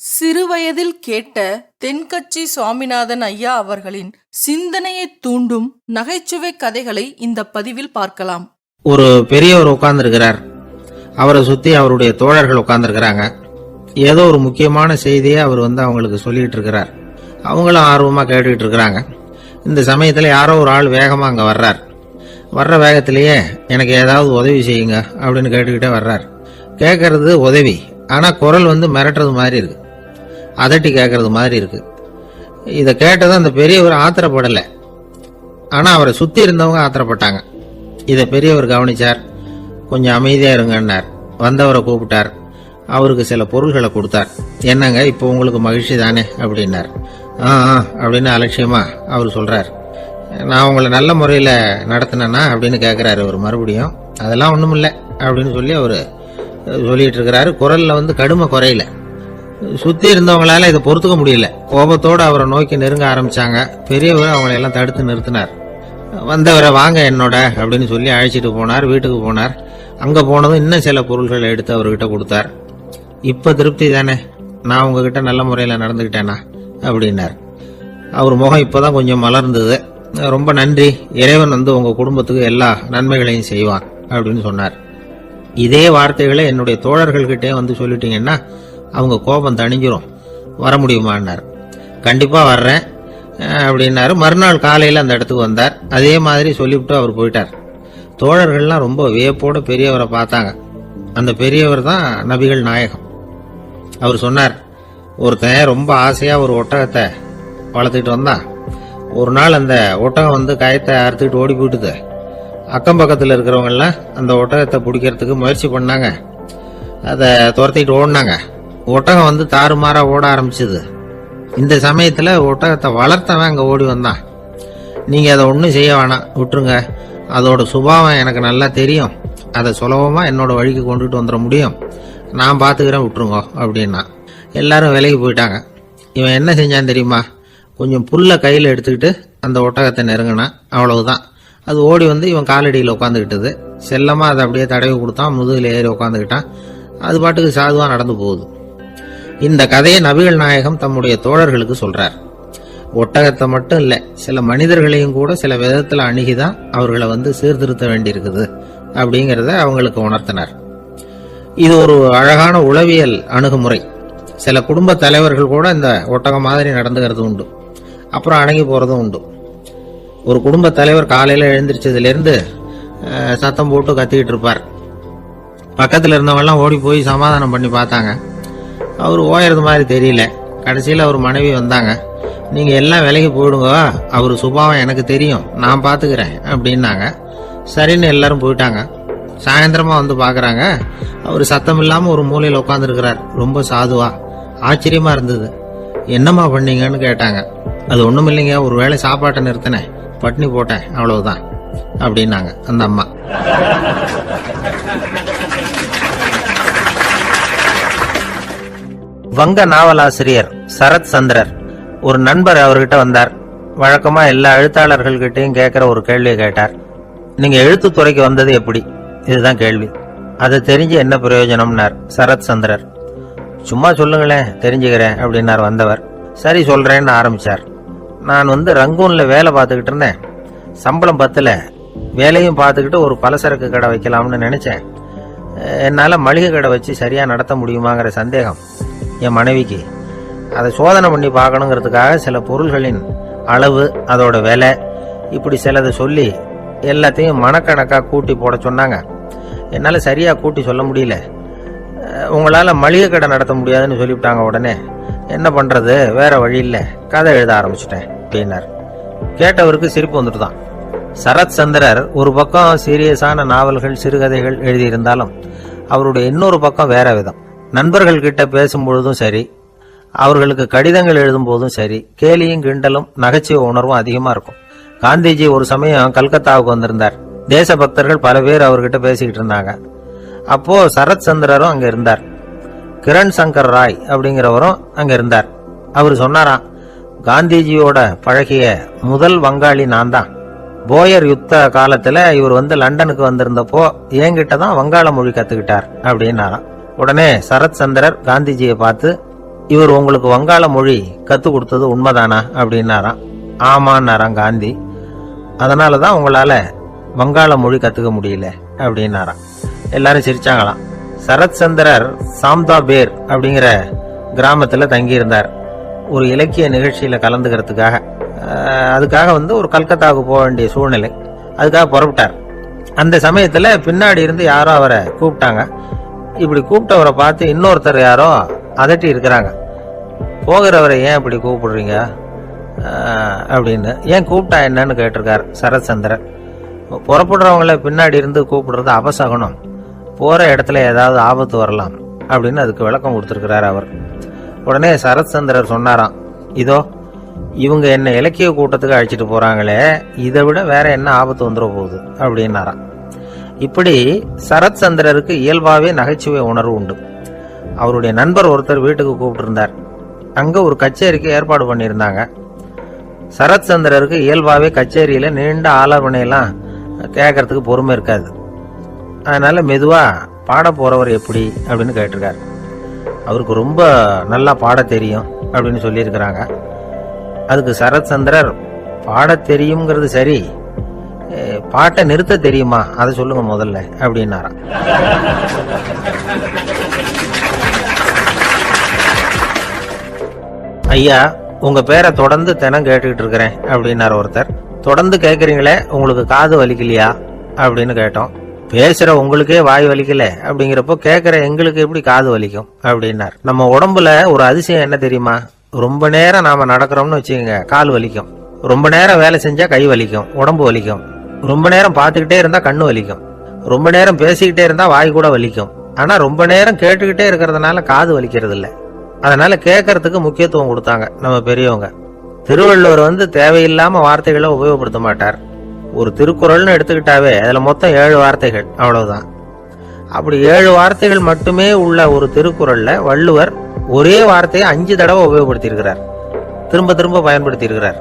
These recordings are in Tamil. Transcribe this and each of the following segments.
சிறுவயதில் கேட்ட தென்கட்சி சுவாமிநாதன் ஐயா அவர்களின் சிந்தனையை தூண்டும் நகைச்சுவை கதைகளை இந்த பதிவில் பார்க்கலாம். ஒரு பெரியவர் உட்கார்ந்துருக்கிறார். அவரை சுத்தி அவருடைய தோழர்கள் உட்கார்ந்துருக்கிறாங்க. ஏதோ ஒரு முக்கியமான செய்தியை அவர் வந்து அவங்களுக்கு சொல்லிட்டு இருக்கிறார் அவங்களும் ஆர்வமா கேட்டுக்கிட்டு இருக்கிறாங்க இந்த சமயத்துல யாரோ ஒரு ஆள் வேகமா அங்க வர்றார். வர்ற வேகத்திலேயே எனக்கு ஏதாவது உதவி செய்யுங்க அப்படின்னு கேட்டுக்கிட்டே வர்றார். கேட்கறது உதவி ஆனா குரல் வந்து மிரட்டுறது மாதிரி இருக்கு. அதட்டி கேட்கறது மாதிரி இருக்கு. இதை கேட்டதும் அந்த பெரியவர் ஆத்திரப்படலை. ஆனால் அவரை சுற்றி இருந்தவங்க ஆத்திரப்பட்டாங்க. இதை பெரியவர் கவனிச்சார். கொஞ்சம் அமைதியாக இருங்கன்னார். வந்தவரை கூப்பிட்டார். அவருக்கு சில பொருள்களை கொடுத்தார். என்னங்க இப்போ உங்களுக்கு மகிழ்ச்சி தானே? அப்படின்னார். ஆ ஆ அப்படின்னு அலட்சியமா அவர் சொல்கிறார் நான் உங்களை நல்ல முறையில் நடத்தினேன்னா அப்படின்னு கேட்குறாரு அவர் மறுபடியும். அதெல்லாம் ஒன்றும் இல்லை அப்படின்னு சொல்லி அவர் சொல்லிட்டு இருக்கிறாரு. குரலில் வந்து கடுமை குறையில. சுத்தி இருந்தவங்களால இதை பொறுத்துக்க முடியல. கோபத்தோடு அவரை நோக்கி நெருங்க ஆரம்பிச்சாங்க. பெரியவர் அவங்களை எல்லாம் தடுத்து நிறுத்தினார். வந்தவரை வாங்க என்னோட அப்படின்னு சொல்லி அழைச்சிட்டு போனார் வீட்டுக்கு போனார். அங்க போனதும் இன்னும் சில பொருள்களை எடுத்து அவர்கிட்ட கொடுத்தார். இப்ப திருப்தி தானே? நான் உங்ககிட்ட நல்ல முறையில் நடந்துக்கிட்டேனா? அப்படின்னார். அவர் முகம் இப்பதான் கொஞ்சம் மலர்ந்தது. ரொம்ப நன்றி. இறைவன் வந்து உங்க குடும்பத்துக்கு எல்லா நன்மைகளையும் செய்வான் அப்படின்னு சொன்னார். இதே வார்த்தைகளை என்னுடைய தோழர்கள்கிட்டே வந்து சொல்லிட்டீங்கன்னா அவங்க கோபம் தணிஞ்சிரும். வர முடியுமான்னார். கண்டிப்பாக வர்றேன் அப்படின்னாரு. மறுநாள் காலையில் அந்த இடத்துக்கு வந்தார். அதே மாதிரி சொல்லிவிட்டு அவர் போயிட்டார். தோழர்கள்லாம் ரொம்ப வியப்போட பெரியவரை பார்த்தாங்க. அந்த பெரியவர் தான் நபிகள் நாயகம். அவர் சொன்னார் ஒருத்தன் ரொம்ப ஆசையாக ஒரு ஒட்டகத்தை வளர்த்துக்கிட்டு வந்தான் ஒரு நாள் அந்த ஒட்டகம் வந்து கயத்தை அறுத்துக்கிட்டு ஓடி போயிட்டுது. அக்கம் பக்கத்தில் இருக்கிறவங்கெல்லாம் அந்த ஒட்டகத்தை பிடிக்கிறதுக்கு முயற்சி பண்ணாங்க. அதை துரத்திட்டு ஓடினாங்க. ஒட்டகம் வந்து தாறுமாறா ஓட ஆரம்பிச்சது. இந்த சமயத்துல ஒட்டகத்தை வளர்த்தவன் அங்க ஓடி வந்தான். நீங்க அதை ஒன்றும் செய்ய வேணாம் விட்டுருங்க. அதோட சுபாவம் எனக்கு நல்லா தெரியும். அதை சுலபமா என்னோட வழிக்கு கொண்டுட்டு வந்துட முடியும். நான் பாத்துக்கிறேன் விட்டுருங்க அப்படின்னா. எல்லாரும் விலைக்கு போயிட்டாங்க. இவன் என்ன செஞ்சான் தெரியுமா? கொஞ்சம் புல்லை கையில் எடுத்துக்கிட்டு அந்த ஒட்டகத்தை நெருங்கினான். அவ்வளவுதான். அது ஓடி வந்து இவன் காலடியில் உட்காந்துக்கிட்டது செல்லமாக அதை அப்படியே தடவி கொடுத்தான். முதுகில் ஏறி உட்காந்துக்கிட்டான் அது பாட்டுக்கு சாதுவாக நடந்து போகுது. இந்த கதையை நபிகள் நாயகம் தம்முடைய தோழர்களுக்கு சொல்றார். ஒட்டகத்தை மட்டும் இல்லை சில மனிதர்களையும் கூட சில விதத்தில் அணுகிதான் அவர்களை வந்து சீர்திருத்த வேண்டியிருக்குது அப்படிங்கிறத அவங்களுக்கு உணர்த்தினார். இது ஒரு அழகான உளவியல் அணுகுமுறை. சில குடும்ப தலைவர்கள் கூட இந்த ஒட்டகம் மாதிரி நடந்துக்கிறது உண்டு. அப்புறம் அணுகி போகிறதும் உண்டு. ஒரு குடும்ப தலைவர் காலையில் எழுந்திரிச்சதுலேருந்து சத்தம் போட்டு கத்திக்கிட்டு இருப்பார். பக்கத்தில் இருந்தவங்கலாம் ஓடி போய் சமாதானம் பண்ணி பார்த்தாங்க. அவர் ஓயறது மாதிரி தெரியல. கடைசியில் அவர் மனைவி வந்தாங்க. நீங்கள் எல்லாம் விலைக்கு போயிடுங்க. அவர் சுபாவம் எனக்கு தெரியும். நான் பார்த்துக்கிறேன் அப்படின்னாங்க. சரின்னு எல்லாரும் போயிட்டாங்க. சாயந்தரமாக வந்து பார்க்குறாங்க அவர் சத்தம் இல்லாமல் ஒரு மூலையில் உட்காந்துருக்கிறார் ரொம்ப சாதுவா. ஆச்சரியமாக இருந்தது. என்னம்மா பண்ணீங்கன்னு கேட்டாங்க. அது ஒன்றும் இல்லைங்க. ஒரு வேளை சாப்பாட்டை நிறுத்தினேன். பட்னி போட்டேன். அவ்வளவுதான். அப்படின்னாங்க அந்த அம்மா. வங்க நாவலாசிரியர் சரத் சந்திரர். ஒரு நண்பர் அவர்கிட்ட வந்தார். வழக்கமா எல்லா எழுத்தாளர்கள்கிட்டயும் கேட்கிற ஒரு கேள்வியை கேட்டார். நீங்க எழுத்துத்துறைக்கு வந்தது எப்படி? இதுதான் கேள்வி. அதை தெரிஞ்சு என்ன பிரயோஜனம்னார் சரத் சந்திரர். சும்மா சொல்லுங்களேன் தெரிஞ்சுக்கிறேன் அப்படின்னார் வந்தவர். சரி சொல்றேன்னு ஆரம்பிச்சார். நான் வந்து ரங்கூன்ல வேலை பார்த்துக்கிட்டு இருந்தேன். சம்பளம் பத்தல வேலையும் பார்த்துக்கிட்டு ஒரு பலசரக்கு கடை வைக்கலாம்னு நினைச்சேன். என்னால் மளிகை கடை வச்சு சரியாக நடத்த முடியுமாங்கிற சந்தேகம் என் மனைவிக்கு. அதை சோதனை பண்ணி பார்க்கணுங்கிறதுக்காக சில பொருள்களின் அளவு அதோட விலை இப்படி சிலதை சொல்லி எல்லாத்தையும் மனக்கணக்காக கூட்டி போட சொன்னாங்க. என்னால் சரியாக கூட்டி சொல்ல முடியல. உங்களால் மளிகை கடை நடத்த முடியாதுன்னு சொல்லிவிட்டாங்க உடனே. என்ன பண்ணுறது வேறு வழி இல்லை. கதை எழுத ஆரம்பிச்சிட்டேன் அப்படின்னார். கேட்டவருக்கு சிரிப்பு வந்துட்டு தான் சரத் சந்திரர் ஒரு பக்கம் சீரியஸான நாவல்கள் சிறுகதைகள் எழுதியிருந்தாலும் அவருடைய இன்னொரு பக்கம் வேற விதம். நண்பர்கள் கிட்ட பேசும்பொழுதும் சரி அவர்களுக்கு கடிதங்கள் எழுதும் போதும் சரி கேலியும் கிண்டலும் நகைச்சுவை உணர்வும் அதிகமா இருக்கும். காந்திஜி ஒரு சமயம் கல்கத்தாவுக்கு வந்திருந்தார். தேசபக்தர்கள் பல பேர் அவர்கிட்ட பேசிக்கிட்டு இருந்தாங்க. அப்போ சரத் சந்திரரும் அங்க இருந்தார். கிரண் சங்கர் ராய் அப்படிங்கிறவரும் அங்க இருந்தார். அவர் சொன்னாராம் காந்திஜியோட பழகிய முதல் வங்காளி நான் தான் போயர் யுத்த காலத்துல இவர் வந்து லண்டனுக்கு வந்திருந்தப்போ என்கிட்ட தான் வங்காள மொழி கத்துக்கிட்டார் அப்படின்னாராம் உடனே சரத் சந்திரர் காந்திஜியை பார்த்து இவர் உங்களுக்கு வங்காள மொழி கற்றுக் கொடுத்தது உண்மைதானா? அப்படின்னாராம். ஆமான்னாராம் காந்தி. அதனால தான் உங்களால் வங்காள மொழி கற்றுக்க முடியல அப்படின்னாராம். எல்லாரும் சிரிச்சாங்களாம். சரத் சந்திரர் சாம்தா பேர் அப்படிங்கிற கிராமத்தில் தங்கியிருந்தார். ஒரு இலக்கிய நிகழ்ச்சியில் கலந்துக்கிறதுக்காக. அதுக்காக வந்து ஒரு கல்கத்தாவுக்கு போக வேண்டிய சூழ்நிலை. அதுக்காக புறப்பட்டார். அந்த சமயத்தில் பின்னாடி இருந்து யாரோ அவரை கூப்பிட்டாங்க. இப்படி கூப்பிட்டவரை பார்த்து இன்னொருத்தர் யாரோ அதட்டி இருக்கிறாங்க. போகிறவரை ஏன் இப்படி கூப்பிடுறீங்க? அப்படின்னு. ஏன் கூப்பிட்டா என்னன்னு கேட்டிருக்கார் சரத்சந்திரன். புறப்படுறவங்கள பின்னாடி இருந்து கூப்பிடுறது அபசகனம் போகிற இடத்துல ஏதாவது ஆபத்து வரலாம் அப்படின்னு அதுக்கு விளக்கம் கொடுத்துருக்கிறார் அவர். உடனே சரத்சந்திரர் சொன்னாராம் இதோ இவங்க என்ன இலக்கிய கூட்டத்துக்கு அழைச்சிட்டு போறாங்களே இதை விட வேற என்ன ஆபத்து வந்துட போகுது? அப்படின்னாராம். இப்படி சரத் சந்திரருக்கு இயல்பாவே நகைச்சுவை உணர்வு உண்டு. அவருடைய நண்பர் ஒருத்தர் வீட்டுக்கு கூப்பிட்டுருந்தார். அங்க ஒரு கச்சேரிக்கு ஏற்பாடு பண்ணியிருந்தாங்க. சரத் சந்திரருக்கு இயல்பாவே கச்சேரியில நீண்ட ஆலோசனையெல்லாம் கேட்கறதுக்கு பொறுமை இருக்காது. அதனால மெதுவா பாட போறவர் எப்படி அப்படின்னு கேட்டிருக்காரு. அவருக்கு ரொம்ப நல்லா பாட தெரியும் அப்படின்னு சொல்லியிருக்கிறாங்க. அதுக்கு சரத்சந்திரர் பாட தெரியுங்கிறது சரி பாட்டை நிறுத்த தெரியுமா? அதை சொல்லுங்க முதல்ல அப்படின்னாராம். ஐயா உங்க பேரை தொடர்ந்து தினம் கேட்டுக்கிட்டு இருக்கிறேன் அப்படின்னார் ஒருத்தர். தொடர்ந்து கேட்குறீங்களே உங்களுக்கு காது வலிக்கலையா? அப்படின்னு கேட்டோம். பேசுற உங்களுக்கே வாய் வலிக்கல அப்படிங்கிறப்போ கேட்குற எங்களுக்கு எப்படி காது வலிக்கும்? அப்படின்னார். நம்ம உடம்புல ஒரு அதிசயம் என்ன தெரியுமா? ரொம்ப நேரம் நாம நடக்கிறோம்னு வச்சுக்கோங்க கால் வலிக்கும். ரொம்ப நேரம் வேலை செஞ்சா கை வலிக்கும் உடம்பு வலிக்கும். ரொம்ப நேரம் பார்த்துக்கிட்டே இருந்தா கண்ணு வலிக்கும். ரொம்ப நேரம் பேசிக்கிட்டே இருந்தா வாய் கூட வலிக்கும். ஆனா ரொம்ப நேரம் கேட்டுக்கிட்டே இருக்கிறதுனால காது வலிக்கிறது இல்லை அதனால கேட்கறதுக்கு முக்கியத்துவம் கொடுத்தாங்க நம்ம பெரியவங்க. திருவள்ளுவர் வந்து தேவையில்லாம வார்த்தைகளை உபயோகப்படுத்த மாட்டார். ஒரு திருக்குறள்னு எடுத்துக்கிட்டாவே அதுல மொத்தம் ஏழு வார்த்தைகள் அவ்வளவுதான். அப்படி ஏழு வார்த்தைகள் மட்டுமே உள்ள ஒரு திருக்குறள்ல வள்ளுவர் ஒரே வார்த்தையை அஞ்சு தடவை உபயோகப்படுத்தியிருக்கிறார். திரும்ப திரும்ப பயன்படுத்தியிருக்கிறார்.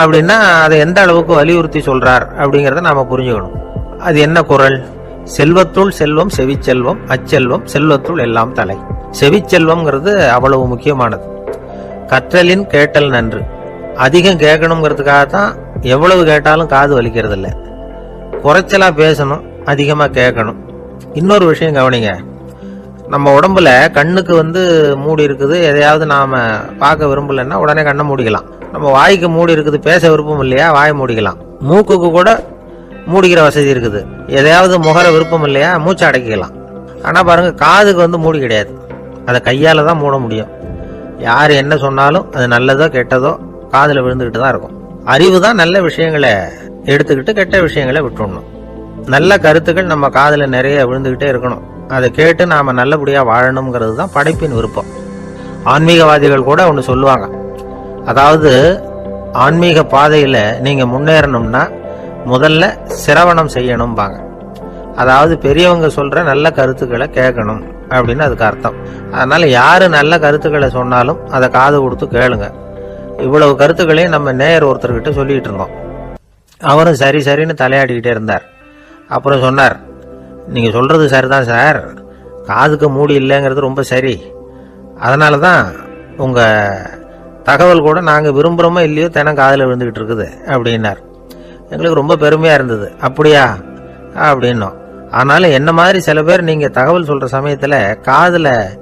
அப்படின்னா அதை எந்த அளவுக்கு வலியுறுத்தி சொல்றார் அப்படிங்கிறத நாம புரிஞ்சுக்கணும். அது என்ன குறள் செல்வத்துள் செல்வம் செவிச்செல்வம் அச்செல்வம் செல்வத்துள் எல்லாம் தலை. செவிச்செல்வம்ங்கிறது அவ்வளவு முக்கியமானது. கற்றலின் கேட்டல் நன்று. அதிகம் கேட்கணுங்கிறதுக்காக தான் எவ்வளவு கேட்டாலும் காது வலிக்கிறது இல்லை குறைச்சலாக பேசணும் அதிகமாக கேட்கணும். இன்னொரு விஷயம் கவனிங்க. நம்ம உடம்புல கண்ணுக்கு வந்து மூடி இருக்குது. எதையாவது நாம் பார்க்க விரும்பலைன்னா உடனே கண்ணை மூடிக்கலாம். நம்ம வாய்க்கு மூடி இருக்குது பேச விருப்பம் இல்லையா வாயை மூடிக்கலாம். மூக்குக்கு கூட மூடிக்கிற வசதி இருக்குது. எதையாவது முகர விருப்பம் இல்லையா மூச்சை அடக்கிக்கலாம். ஆனால் பாருங்கள் காதுக்கு வந்து மூடி கிடையாது. அதை கையால் தான் மூட முடியும். யார் என்ன சொன்னாலும் அது நல்லதோ கெட்டதோ காதில் விழுந்துக்கிட்டு தான் இருக்கும். அறிவு தான் நல்ல விஷயங்களை எடுத்துக்கிட்டு கெட்ட விஷயங்களை விட்டுடணும் நல்ல கருத்துக்கள் நம்ம காதில் நிறைய விழுந்துக்கிட்டே இருக்கணும். அதை கேட்டு நாம் நல்லபடியாக வாழணுங்கிறது தான் படைப்பின் விருப்பம். ஆன்மீகவாதிகள் கூட ஒன்று சொல்லுவாங்க. அதாவது ஆன்மீக பாதையில் நீங்கள் முன்னேறணும்னா முதல்ல சிரவணம் செய்யணும்பாங்க. அதாவது பெரியவங்க சொல்கிற நல்ல கருத்துக்களை கேட்கணும் அப்படின்னு அதுக்கு அர்த்தம். அதனால் யார் நல்ல கருத்துக்களை சொன்னாலும் அதை காது கொடுத்து கேளுங்க. இவ்வளவு கருத்துக்களையும் நம்ம நேயர் ஒருத்தர்கிட்ட சொல்லிகிட்டு இருந்தோம். அவரும் சரி சரின்னு தலையாடிக்கிட்டே இருந்தார். அப்புறம் சொன்னார் நீங்கள் சொல்கிறது சரி தான் சார். காதுக்கு மூடி இல்லைங்கிறது ரொம்ப சரி. அதனால தான் உங்கள் தகவல் கூட நாங்கள் விரும்புகிறோமோ இல்லையோ தினம் காதில் விழுந்துக்கிட்டு இருக்குது அப்படின்னார். எங்களுக்கு ரொம்ப பெருமையாக இருந்தது. அப்படியா? அப்படின்னோம். ஆனாலும் என்ன மாதிரி சில பேர் நீங்கள் தகவல் சொல்கிற சமயத்தில் காதில்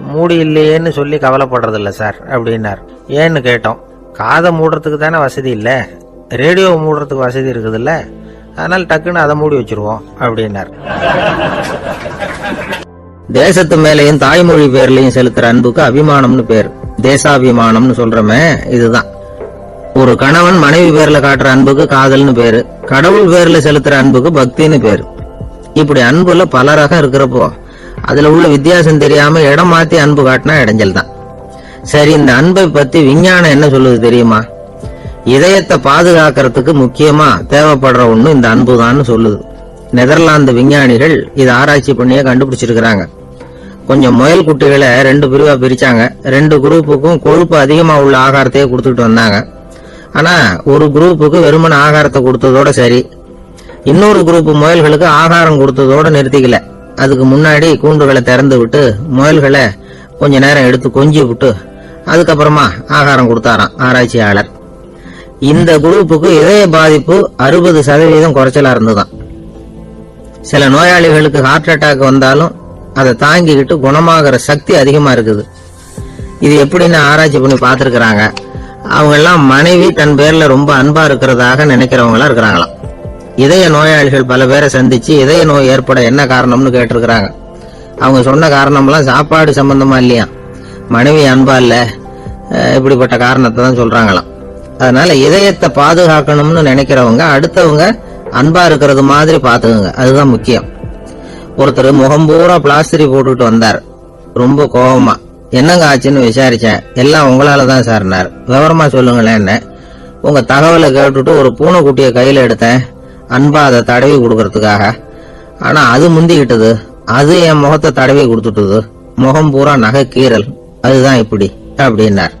மூடி இல்லையேன்னு சொல்லி கவலைப்படுறது சார் அப்படின்னார். ஏன்னு கேட்டோம். காதை மூடுறதுக்கு தானே வசதி இல்லை? ரேடியோ மூடுறதுக்கு வசதி இருக்குதுல்ல? அதனால டக்குன்னு அதை மூடி வச்சிருவோம் அப்படின்னார். தேசத்து மேலையும் தாய்மொழி பேர்லையும் செலுத்துற அன்புக்கு அபிமானம்னு பேர். தேசாபிமானம்னு சொல்றமே இதுதான். ஒரு கணவன் மனைவி பேர்ல காட்டுற அன்புக்கு காதல்னு பேரு. கடவுள் பேர்ல செலுத்துற அன்புக்கு பக்தின்னு பேரு. இப்படி அன்புல பல ரகம் இருக்கிறப்போ அதுல உள்ள வித்தியாசம் தெரியாம இடம் மாத்தி அன்பு காட்டினா இடைஞ்சல் தான் சரி இந்த அன்பை பத்தி விஞ்ஞானம் என்ன சொல்லுது தெரியுமா? இதயத்தை பாதுகாக்கிறதுக்கு முக்கியமா தேவைப்படுற ஒண்ணு இந்த அன்புதான்னு சொல்லுது. நெதர்லாந்து விஞ்ஞானிகள் இதை ஆராய்ச்சி பண்ணியே கண்டுபிடிச்சிருக்கிறாங்க. கொஞ்சம் முயல் குட்டிகளை ரெண்டு பிரிவா பிரிச்சாங்க. ரெண்டு குரூப்புக்கும் கொழுப்பு அதிகமா உள்ள ஆகாரத்தையே கொடுத்துட்டு வந்தாங்க. ஆனா ஒரு குரூப்புக்கு வெறுமன ஆகாரத்தை கொடுத்ததோட சரி. இன்னொரு குரூப் முயல்களுக்கு ஆகாரம் கொடுத்ததோட நிறுத்திக்கல. அதுக்கு முன்னாடி கூண்டுகளை திறந்து விட்டு முயல்களை கொஞ்ச நேரம் எடுத்து கொஞ்சி விட்டு அதுக்கப்புறமா ஆகாரம் கொடுத்தாராம் ஆராய்ச்சியாளர். இந்த குரூப்புக்கு இதய பாதிப்பு அறுபது சதவீதம் குறைச்சலா இருந்துதான் சில நோயாளிகளுக்கு ஹார்ட் அட்டாக் வந்தாலும் அதை தாங்கிக்கிட்டு குணமாகிற சக்தி அதிகமா இருக்குது. இது எப்படின்னு ஆராய்ச்சி பண்ணி பார்த்துருக்குறாங்க. அவங்க எல்லாம் மனைவி தன் பேர்ல ரொம்ப அன்பா இருக்கிறதாக நினைக்கிறவங்களா இருக்கிறாங்களாம். இதய நோயாளிகள் பல பேரை சந்திச்சு இதய நோய் ஏற்பட என்ன காரணம்னு கேட்டிருக்கிறாங்க. அவங்க சொன்ன காரணம்லாம் சாப்பாடு சம்பந்தமா இல்லையா? மனைவி அன்பா இல்ல இப்படிப்பட்ட காரணத்தை தான் சொல்றாங்களாம். அதனால இதயத்தை பாதுகாக்கணும்னு நினைக்கிறவங்க அடுத்தவங்க அன்பா இருக்கிறது மாதிரி பாத்துக்கோங்க அதுதான் முக்கியம். ஒருத்தர் முகம் பூரா பிளாஸ்டரி போட்டுட்டு வந்தார். ரொம்ப கோபமா. என்னங்க ஆச்சுன்னு விசாரிச்சேன். எல்லாம் உங்களால தான் சார்னார் விவரமா சொல்லுங்களேன்னு உங்க தகவலை கேட்டுட்டு ஒரு பூனைக்குட்டியை கையில எடுத்தேன். அன்பா அதை தடவி கொடுக்கறதுக்காக. ஆனா அது முந்திக்கிட்டது. அது என் முகத்தை தடவி கொடுத்துட்டுது. முகம் பூரா நகை கீறல். அதுதான் இப்படி. அப்படின்னார்.